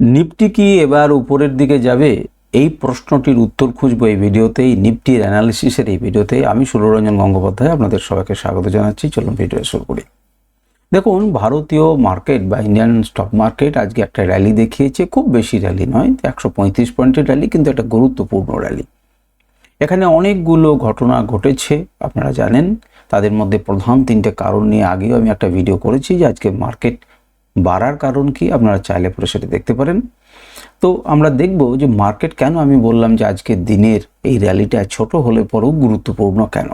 Nifty কি এবার উপরের দিকে যাবে? এই প্রশ্নটির উত্তর খুঁজবো এই ভিডিওতে এই নিফটির অ্যানালিসিসের এই ভিডিওতে আমি সুররঞ্জন গঙ্গোপাধ্যায় আপনাদের সবাইকে স্বাগত জানাচ্ছি। চলুন ভিডিও শুরু করি। দেখুন, ভারতীয় মার্কেট বা ইন্ডিয়ান স্টক মার্কেট আজকে একটা র্যালি দেখিয়েছে। খুব বেশি র্যালি নয়, একশো পঁয়ত্রিশ পয়েন্টের র্যালি কিন্তু একটা গুরুত্বপূর্ণ র্যালি এখানে অনেকগুলো ঘটনা ঘটেছে, আপনারা জানেন। তাদের মধ্যে প্রধান তিনটে কারণ নিয়ে আগেও আমি একটা ভিডিও করেছি যে আজকে মার্কেট বাড়ার কারণ কি আপনারা চাইলে পরে সেটা দেখতে পারেন। তো আমরা দেখব যে মার্কেট কেন আমি বললাম যে আজকে দিনের এই র্যালিটা ছোট হলে পরেও গুরুত্বপূর্ণ কেন?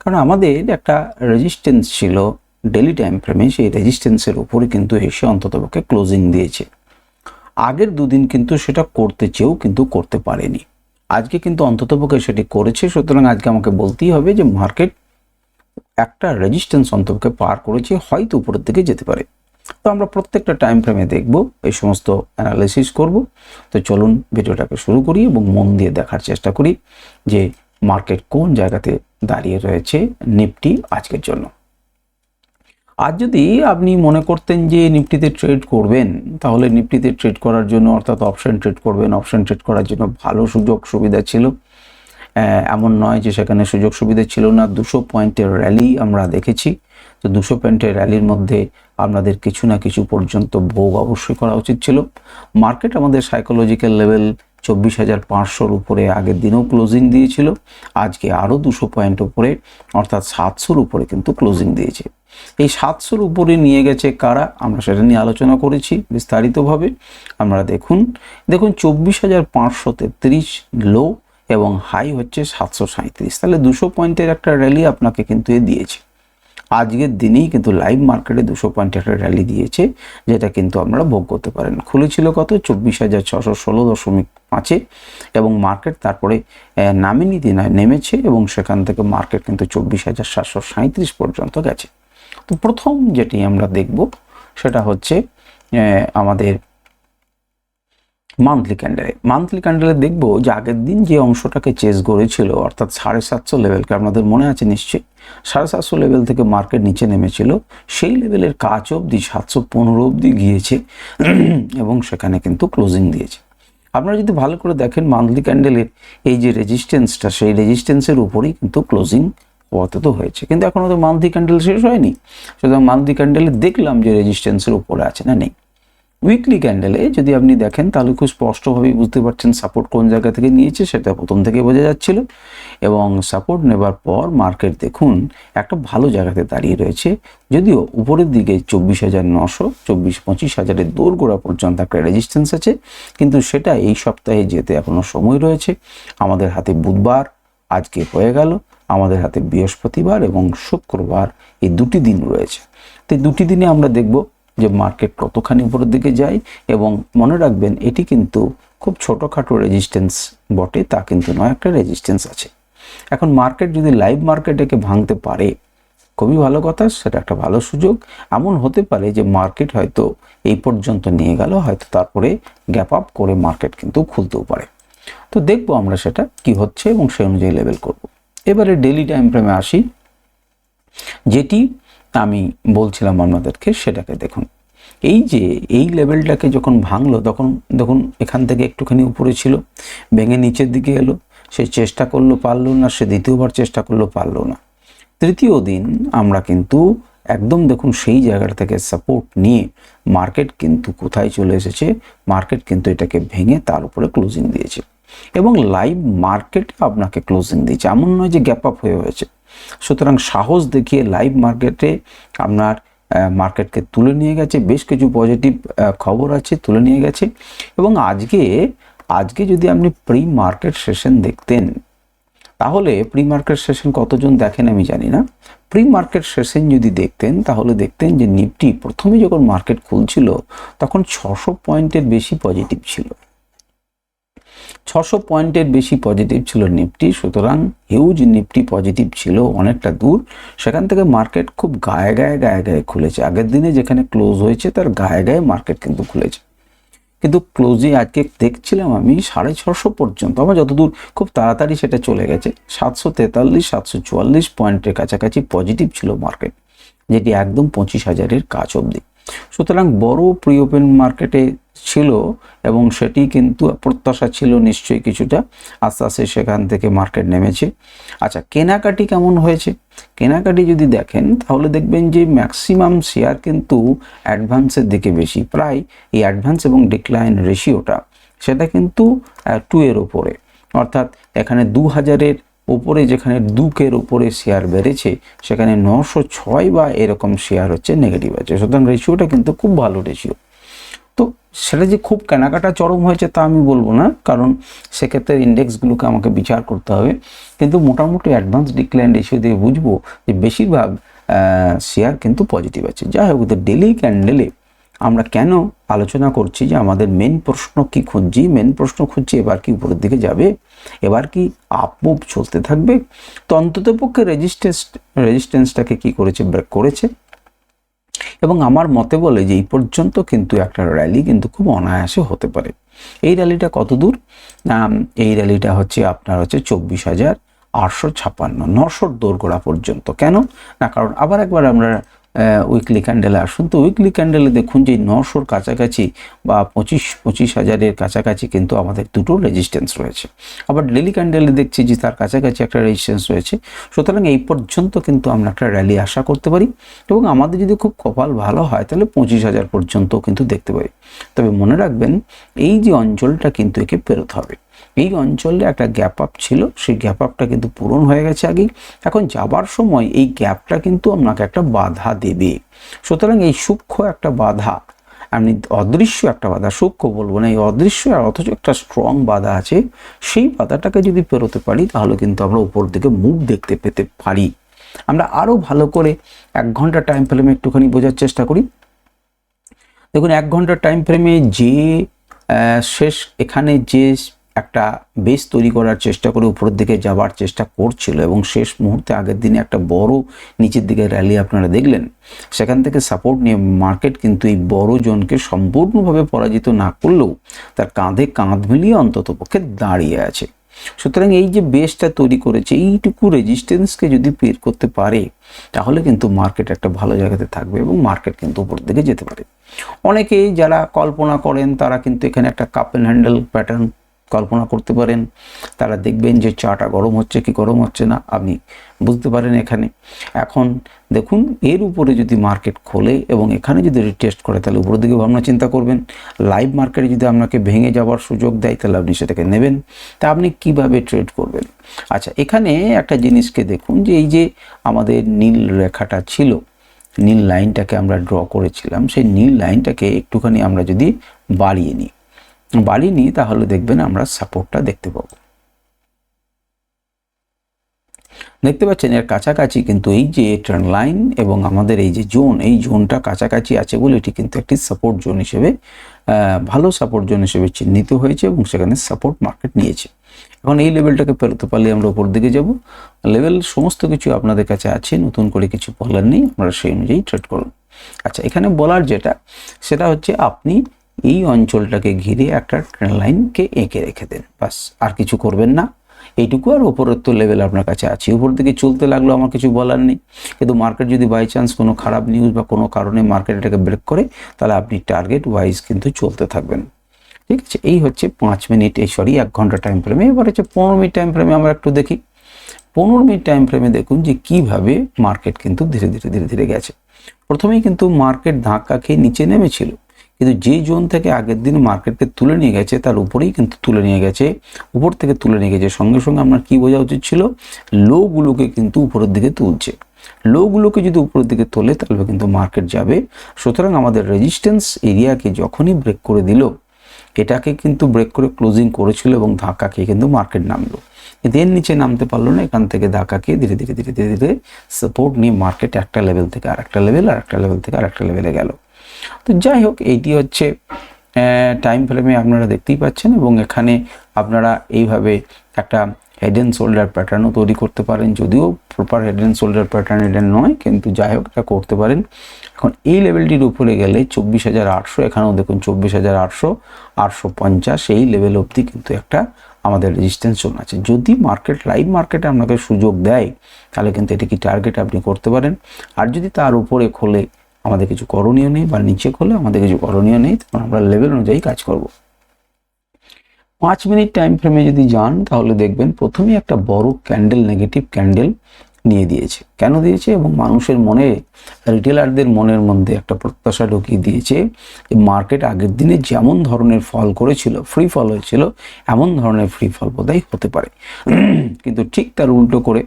কারণ আমাদের একটা রেজিস্ট্যান্স ছিল ডেলি টাইম ফ্রেমে সেই রেজিস্ট্যান্সের উপরে কিন্তু এসে অন্ততপক্ষে ক্লোজিং দিয়েছে। আগের দুদিন কিন্তু সেটা করতে চেয়েও কিন্তু করতে পারেনি। আজকে কিন্তু অন্ততপক্ষে সেটি করেছে, সুতরাং আজকে আমাকে বলতেই হবে যে মার্কেট একটা রেজিস্ট্যান্স অন্তপক্ষে পার করেছে, হয়তো উপরের দিকে যেতে পারে। তো আমরা প্রত্যেকটা টাইম ফ্রেমে দেখব, এই সমস্ত অ্যানালাইসিস করব। তো চলুন ভিডিওটাকে শুরু করি এবং মন দিয়ে দেখার চেষ্টা করি যে মার্কেট কোন জায়গাতে দাঁড়িয়ে রয়েছে নিফটি আজকের জন্য। আজ যদি আপনি মনে করতেন যে নিফটিতে ট্রেড করবেন, তাহলে নিফটিতে ট্রেড করার জন্য অর্থাৎ অপশন ট্রেড করবেন অপশন ট্রেড করার জন্য ভালো সুযোগ সুবিধা ছিল। এমন নয় যে সেখানে সুযোগ সুবিধা ছিল না। দুশো পয়েন্টের র্যালি আমরা দেখেছি। তো দুশো পয়েন্টের র্যালির মধ্যে আপনাদের কিছু না কিছু পর্যন্ত ভোগ অবশ্যই করা উচিত ছিল। মার্কেট আমাদের সাইকোলজিক্যাল লেভেল চব্বিশ হাজার পাঁচশোর উপরে আগের দিনেও ক্লোজিং দিয়েছিল। আজকে আরও দুশো পয়েন্ট উপরে, অর্থাৎ সাতশোর উপরে কিন্তু ক্লোজিং দিয়েছে। এই সাতশোর উপরে নিয়ে গেছে কারা? আমরা সেটা নিয়ে আলোচনা করেছি বিস্তারিতভাবে। আমরা দেখুন দেখুন চব্বিশ হাজার পাঁচশো তেত্রিশ লো এবং হাই হচ্ছে সাতশো সাঁত্রিশ তাহলে দুশো পয়েন্টের একটা র্যালি আপনাকে কিন্তু এ দিয়েছে। আজকের দিনেই কিন্তু লাইভ মার্কেটে দুশো পয়েন্ট একটা র্যালি দিয়েছে, যেটা কিন্তু আপনারা ভোগ করতে পারেন। খুলেছিল কত? চব্বিশ হাজার ছশো ষোলো দশমিক পাঁচে। এবং মার্কেট তারপরে নামেনি দিনায় নেমেছে এবং সেখান থেকে মার্কেট কিন্তু চব্বিশ হাজার সাতশো সাঁত্রিশ পর্যন্ত গেছে। তো প্রথম যেটি আমরা দেখব, সেটা হচ্ছে আমাদের মান্থলি ক্যান্ডেলে মান্থলি ক্যান্ডেলে দেখব যে আগের দিন যে অংশটাকে চেস করেছিল, অর্থাৎ সাড়ে সাতশো লেভেলকে আপনাদের মনে আছে নিশ্চয়ই? সাড়ে সাতশো লেভেল থেকে মার্কেট নিচে নেমেছিল, সেই লেভেলের কাজ অবধি সাতশো পনেরো অবধি গিয়েছে এবং সেখানে কিন্তু ক্লোজিং দিয়েছে। আপনারা যদি ভালো করে দেখেন মান্থলি ক্যান্ডেলের এই যে রেজিস্ট্যান্সটা সেই রেজিস্ট্যান্সের উপরেই কিন্তু ক্লোজিং আপাতত হয়েছে। কিন্তু এখনও তো মান্থলি ক্যান্ডেল শেষ হয়নি। সুতরাং মান্থলি ক্যান্ডেলে দেখলাম যে রেজিস্ট্যান্সের উপরে আছে না নেই। উইকলি ক্যান্ডেলে যদি আপনি দেখেন, তাহলে খুব স্পষ্টভাবেই বুঝতে পারছেন সাপোর্ট কোন জায়গা থেকে নিয়েছে, সেটা প্রথম থেকে বোঝা যাচ্ছিল। এবং সাপোর্ট নেবার পর মার্কেট দেখুন, একটা ভালো জায়গাতে দাঁড়িয়ে রয়েছে। যদিও উপরের দিকে চব্বিশ হাজার নশো চব্বিশ পঁচিশ হাজারের দোরগোড়া পর্যন্ত একটা রেজিস্ট্যান্স আছে। কিন্তু সেটা এই সপ্তাহে যেতে এখনও সময় রয়েছে। আমাদের হাতে বুধবার, আজকে হয়ে গেল। আমাদের হাতে বৃহস্পতিবার এবং শুক্রবার এই দুটি দিন রয়েছে। তো দুটি দিনে আমরা দেখব যে মার্কেট কতখানি উপরের দিকে যায় এবং মনে রাখবেন এটি কিন্তু খুব ছোটোখাটো রেজিস্ট্যান্স বটে, তা কিন্তু নয়, একটা রেজিস্ট্যান্স আছে। এখন মার্কেট যদি লাইভ মার্কেটকে ভাঙতে পারে, খুবই ভালো কথা, সেটা একটা ভালো সুযোগ। এমন হতে পারে যে মার্কেট হয়তো এই পর্যন্ত নিয়ে গেল, হয়তো তারপরে গ্যাপ আপ করে মার্কেট কিন্তু খুলতেও পারে। তো দেখব আমরা সেটা কি হচ্ছে এবং সেই অনুযায়ী লেভেল করব। এবারে ডেলি টাইম ফ্রেমে আসি, যেটি আমি বলছিলাম আপনাদেরকে সেটাকে দেখুন। এই যে, এই লেভেলটাকে যখন ভাঙলো, তখন দেখুন এখান থেকে একটুখানি উপরে ছিল, ভেঙে নিচের দিকে এলো, সে চেষ্টা করল, পারল না, সে দ্বিতীয়বার চেষ্টা করল, পারল না। তৃতীয় দিন আমরা কিন্তু একদম দেখুন সেই জায়গাটা থেকে সাপোর্ট নিয়ে মার্কেট কিন্তু কোথায় চলে এসেছে মার্কেট কিন্তু এটাকে ভেঙে তার উপরে ক্লোজিং দিয়েছে। এবং লাইভ মার্কেট আপনাকে ক্লোজিং দিয়েছে, এমন নয় যে গ্যাপ আপ হয়ে হয়েছে। সুতরাং সাহস দেখিয়ে লাইভ মার্কেটে আপনার মার্কেটকে তুলে নিয়ে গেছে। বেশ কিছু পজিটিভ খবর আছে, তুলে নিয়ে গেছে। এবং আজকে আজকে যদি আপনি প্রি মার্কেট সেশন দেখতেন, তাহলে প্রি মার্কেট সেশন কতজন দেখেন আমি জানি না। প্রি মার্কেট সেশন যদি দেখতেন, তাহলে দেখতেন যে নিফটি প্রথমে যখন মার্কেট খুলছিল, তখন ছশো পয়েন্টের বেশি পজিটিভ ছিল। ছশো পয়েন্টের বেশি পজিটিভ ছিল নিফটি, সুতরাং হিউজ নিফটি পজিটিভ ছিল অনেকটা দূর। সেখান থেকে মার্কেট খুব গায়ে গায়ে গায়ে গায়ে খুলেছে। আগের দিনে যেখানে ক্লোজ হয়েছে, তার গায়ে গায়ে মার্কেট কিন্তু খুলেছে। কিন্তু ক্লোজে আজকে দেখছিলাম আমি সাড়ে ছশো পর্যন্ত, আমার যতদূর খুব তাড়াতাড়ি সেটা চলে গেছে। সাতশো তেতাল্লিশ, সাতশো চুয়াল্লিশ পয়েন্টের কাছাকাছি পজিটিভ ছিল মার্কেট যেটি একদম পঁচিশ হাজারের কাছ অবধি। সুতরাং বড় প্রি ওপেন মার্কেটে ছিল এবং সেটি কিন্তু প্রত্যাশা ছিল নিশ্চয়ই কিছুটা। আস্তে আস্তে সেখান থেকে মার্কেট নেমেছে। আচ্ছা কেনাকাটি কেমন হয়েছে? কেনাকাটি যদি দেখেন, তাহলে দেখবেন যে ম্যাক্সিমাম শেয়ার কিন্তু অ্যাডভান্সের দিকে বেশি। প্রায় এই অ্যাডভান্স এবং ডিক্লাইন রেশিওটা সেটা কিন্তু টু এর ওপরে অর্থাৎ এখানে দু হাজারের ওপরে যেখানে দুকের উপরে শেয়ার বেড়েছে, সেখানে নশো ছয় বা এরকম শেয়ার হচ্ছে নেগেটিভ আছে। সুতরাং রেশিওটা কিন্তু খুব ভালো রেশিও তো সেটা যে খুব কেনাকাটা চরম হয়েছে তা আমি বলব না, কারণ সেক্ষেত্রে ইন্ডেক্সগুলোকে আমাকে বিচার করতে হবে। কিন্তু মোটামুটি অ্যাডভান্স ডিক্লাইন রেশিও দিয়ে বুঝব যে বেশিরভাগ শেয়ার কিন্তু পজিটিভ আছে। যাই হোক ডেলি ক্যান্ডেলে আমরা কেন আলোচনা করছি যে আমাদের মেন প্রশ্ন কি খুঁজছি? মেন প্রশ্ন খুঁজছি, এবার কি উপরের দিকে যাবে? এবার কি আপমুভ চলতে থাকবে? তো অন্তত পক্ষে রেজিস্টেন্স রেজিস্ট্যান্সটাকে কি করেছে? ব্রেক করেছে। এবং আমার মতে বলে যে এই পর্যন্ত কিন্তু একটা র্যালি কিন্তু খুব অনায়াসে হতে পারে। এই র্যালিটা কত দূর এই র্যালিটা হচ্ছে আপনার হচ্ছে চব্বিশ হাজার আটশো ছাপান্ন নশোর দোরগোড়া পর্যন্ত। কেন? না, কারণ আবার একবার আমরা উইকলি ক্যান্ডেলে আসুন। তো উইকলি ক্যান্ডেলে দেখুন যে নশোর কাছাকাছি বা পঁচিশ পঁচিশ হাজারের কাছাকাছি কিন্তু আমাদের দুটো রেজিস্ট্যান্স রয়েছে। আবার ডেলি ক্যান্ডেলে দেখছি যে তার কাছাকাছি একটা রেজিস্ট্যান্স রয়েছে। সুতরাং এই পর্যন্ত কিন্তু আমরা একটা র্যালি আশা করতে পারি। এবং আমাদের যদি খুব কপাল ভালো হয়, তাহলে পঁচিশ হাজার পর্যন্ত কিন্তু দেখতে পারি। তবে মনে রাখবেন, এই যে অঞ্চলটা কিন্তু একে পেরোতে হবে। এই অঞ্চলে একটা গ্যাপ আপ ছিল। সেই গ্যাপ আপটা কিন্তু পূরণ হয়ে গেছে আগেই। এখন যাবার সময় এই গ্যাপটা কিন্তু আপনাকে একটা বাধা দেবে। সুতরাং এই সূক্ষ্ম একটা বাধা আপনি অদৃশ্য একটা বাধা, সূক্ষ্ম বলব না, এই অদৃশ্য আর অথচ একটা স্ট্রং বাধা আছে, সেই বাধাটাকে যদি পেরোতে পারি, তাহলে কিন্তু আমরা উপর দিকে মুখ দেখতে পেতে পারি। আমরা আরও ভালো করে এক ঘণ্টা টাইম ফ্রেমে একটুখানি বোঝার চেষ্টা করি। দেখুন, এক ঘণ্টার টাইম ফ্রেমে যে শেষ, এখানে যে একটা বেস তৈরি করার চেষ্টা করে উপরের দিকে যাবার চেষ্টা করছিল এবং শেষ মুহূর্তে আগের দিনে একটা বড় নিচের দিকে র্যালি আপনারা দেখলেন। সেখান থেকে সাপোর্ট নিয়ে মার্কেট কিন্তু এই বড় জনকে সম্পূর্ণভাবে পরাজিত না করলেও তার কাঁধে কাঁধ মিলিয়ে অন্তত পক্ষে দাঁড়িয়ে আছে। সুতরাং এই যে বেসটা তৈরি করেছে, এইটুকু রেজিস্ট্যান্সকে যদি পের করতে পারে, তাহলে কিন্তু মার্কেট একটা ভালো জায়গাতে থাকবে এবং মার্কেট কিন্তু উপর দিকে যেতে পারে। অনেকেই যারা কল্পনা করেন, তারা কিন্তু এখানে একটা কাপ অ্যান্ড হ্যান্ডেল প্যাটার্ন কল্পনা করতে পারেন। তারা দেখবেন যে চাটা গরম হচ্ছে কি গরম হচ্ছে না, আপনি বুঝতে পারেন এখানে। এখন দেখুন, এর উপরে যদি মার্কেট খোলে এবং এখানে যদি রিটেস্ট করে, তাহলে উপরের দিকে ভাবনা চিন্তা করবেন। লাইভ মার্কেটে যদি আপনাকে ভেঙে যাওয়ার সুযোগ দেয়, তাহলে আপনি সেটাকে নেবেন। তা আপনি কীভাবে ট্রেড করবেন? আচ্ছা এখানে একটা জিনিসকে দেখুন যে এই যে আমাদের নীল রেখাটা ছিল, নীল লাইনটাকে আমরা ড্র করেছিলাম, সেই নীল লাইনটাকে একটুখানি আমরা যদি বাড়িয়ে নিই। বাড়িনি তাহলে দেখবেন আমরা সাপোর্টটা দেখতে পাবো। দেখতে পাচ্ছেন এর কাছাকাছি কিন্তু এই যে ট্রেন লাইন এবং আমাদের এই যে জোন এই জোনটা কাছাকাছি আছে বলে এটি কিন্তু একটি সাপোর্ট জোন হিসেবে ভালো সাপোর্ট জোন হিসেবে চিহ্নিত হয়েছে এবং সেখানে সাপোর্ট মার্কেট নিয়েছে। এখন এই লেভেলটাকে পেরোতে পারলে আমরা উপর দিকে যাব। লেভেল সমস্ত কিছু আপনাদের কাছে আছে, নতুন করে কিছু বলার নেই আপনারা সেই অনুযায়ী ট্রেড করুন আচ্ছা এখানে বলার যেটা, সেটা হচ্ছে আপনি এই অঞ্চলটাকে ঘিরে একটা ট্রেন লাইনকে এঁকে রেখে দেন। বাস, আর কিছু করবেন না। এইটুকু আর ওপরের তো লেভেল আপনার কাছে আছে। উপর দিকে চলতে লাগল আমার কিছু বলার নেই। কিন্তু মার্কেট যদি বাই চান্স কোনো খারাপ নিউজ বা কোনো কারণে মার্কেট এটাকে ব্রেক করে, তাহলে আপনি টার্গেট ওয়াইজ কিন্তু চলতে থাকবেন। ঠিক আছে? এই হচ্ছে পাঁচ মিনিট এই সরি এক ঘণ্টা টাইম ফ্রেমে এবার হচ্ছে পনেরো মিনিট টাইম ফ্রেমে আমরা একটু দেখি। পনেরো মিনিট টাইম ফ্রেমে দেখুন যে কীভাবে মার্কেট কিন্তু ধীরে ধীরে ধীরে ধীরে গেছে। প্রথমেই কিন্তু মার্কেট ধাক্কা খেয়ে নিচে নেমেছিল। কিন্তু যে জোন থেকে আগের দিন মার্কেটকে তুলে নিয়ে গেছে, তার উপরেই কিন্তু তুলে নিয়ে গেছে, উপর থেকে তুলে নিয়ে গেছে। সঙ্গে সঙ্গে আপনার কি বোঝা উচিত ছিল? লোগুলোকে কিন্তু উপরের দিকে তুলছে। লোগুলোকে যদি উপরের দিকে তোলে, তাহলে কিন্তু মার্কেট যাবে। সুতরাং আমাদের রেজিস্ট্যান্স এরিয়াকে যখনই ব্রেক করে দিল, এটাকে কিন্তু ব্রেক করে ক্লোজিং করেছিল এবং ধাক্কা খেয়ে কিন্তু মার্কেট নামলো। এর নিচে নামতে পারল না, এখান থেকে ধাক্কা খেয়ে ধীরে ধীরে ধীরে ধীরে ধীরে সাপোর্ট নিয়ে মার্কেট একটা লেভেল থেকে আর একটা লেভেল আর একটা লেভেল থেকে আর একটা লেভেলে গেল। তো যাই হোক এইটি হচ্ছে টাইম ফ্রেমে আপনারা দেখতেই পাচ্ছেন এবং এখানে আপনারা এইভাবে একটা হেড অ্যান্ড শোল্ডার প্যাটার্নও তৈরি করতে পারেন। যদিও proper head and shoulder pattern এটা নয়, কিন্তু যাই হোক, এটা করতে পারেন। এখন এই লেভেলটির উপরে গেলে চব্বিশ হাজার আটশো, এখানেও দেখুন চব্বিশ হাজার আটশো আটশো পঞ্চাশ, এই লেভেল অবধি কিন্তু একটা আমাদের রেজিস্ট্যান্স জোন আছে। যদি মার্কেট লাইভ মার্কেটে আপনাকে সুযোগ দেয়, তাহলে কিন্তু এটি কি টার্গেট আপনি করতে পারেন। আর যদি তার উপরে খোলে আমাদের কিছু করণীয় নেই বা নিচে করলে আমাদের কিছু করণীয় নেই, তখন আমরা লেভেল অনুযায়ী কাজ করব। পাঁচ মিনিট টাইম ফ্রেমে যদি যান, তাহলে দেখবেন প্রথমেই একটা বড় ক্যান্ডেল নেগেটিভ ক্যান্ডেল নিয়ে দিয়েছে। কেন দিয়েছে? এবং মানুষের মনে রিটেলারদের মনের মধ্যে একটা প্রত্যাশা ঢুকিয়ে দিয়েছে যে মার্কেট আগের দিনে যেমন ধরনের ফল করেছিল ফ্রি ফল হয়েছিল, এমন ধরনের ফ্রি ফল বোধহয় হতে পারে। কিন্তু ঠিক তার উল্টো করে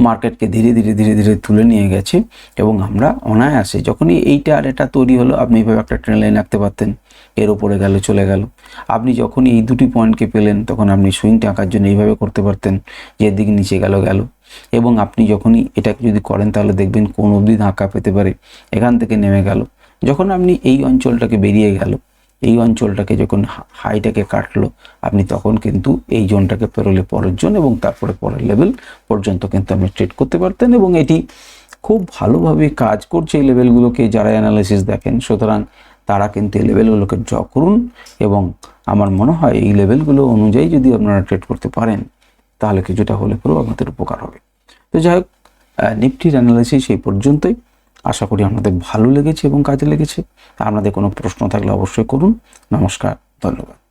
মার্কেটকে ধীরে ধীরে ধীরে ধীরে তুলে নিয়ে গেছে এবং আমরা অনায়াসে যখনই এইটা আর এটা তৈরি হলো, আপনি এইভাবে একটা ট্রেন লাইন আঁকতে পারতেন, এর ওপরে গেল, চলে গেল। আপনি যখনই এই দুটি পয়েন্টকে পেলেন, তখন আপনি সুইংটা আঁকার জন্য এইভাবে করতে পারতেন, যে দিকে নিচে গেল গেল। এবং আপনি যখনই এটাকে যদি করেন, তাহলে দেখবেন কোন অবধি ধাক্কা পেতে পারে, এখান থেকে নেমে গেল। যখন আপনি এই অঞ্চলটাকে বেরিয়ে গেল এই অঞ্চলটাকে যখন হাইটাকে কাটলো, আপনি তখন কিন্তু এই জোনটাকে পেরোলে পরের জোন এবং তারপরে পরের লেভেল পর্যন্ত কিন্তু আপনি ট্রেড করতে পারতেন এবং এটি খুব ভালোভাবে কাজ করছে এই লেভেলগুলোকে। যারা অ্যানালাইসিস দেখেন, সুতরাং তারা কিন্তু এই লেভেলগুলোকে ড্র করুন এবং আমার মনে হয় এই লেভেলগুলো অনুযায়ী যদি আপনারা ট্রেড করতে পারেন, তাহলে কিছুটা হলে পরেও আমাদের উপকার হবে। তো যাই হোক নিফটির অ্যানালাইসিস এই পর্যন্তই। আশা করি আপনাদের ভালো লেগেছে এবং কাজে লেগেছে। আপনাদের কোনো প্রশ্ন থাকলে অবশ্যই করুন। নমস্কার, ধন্যবাদ।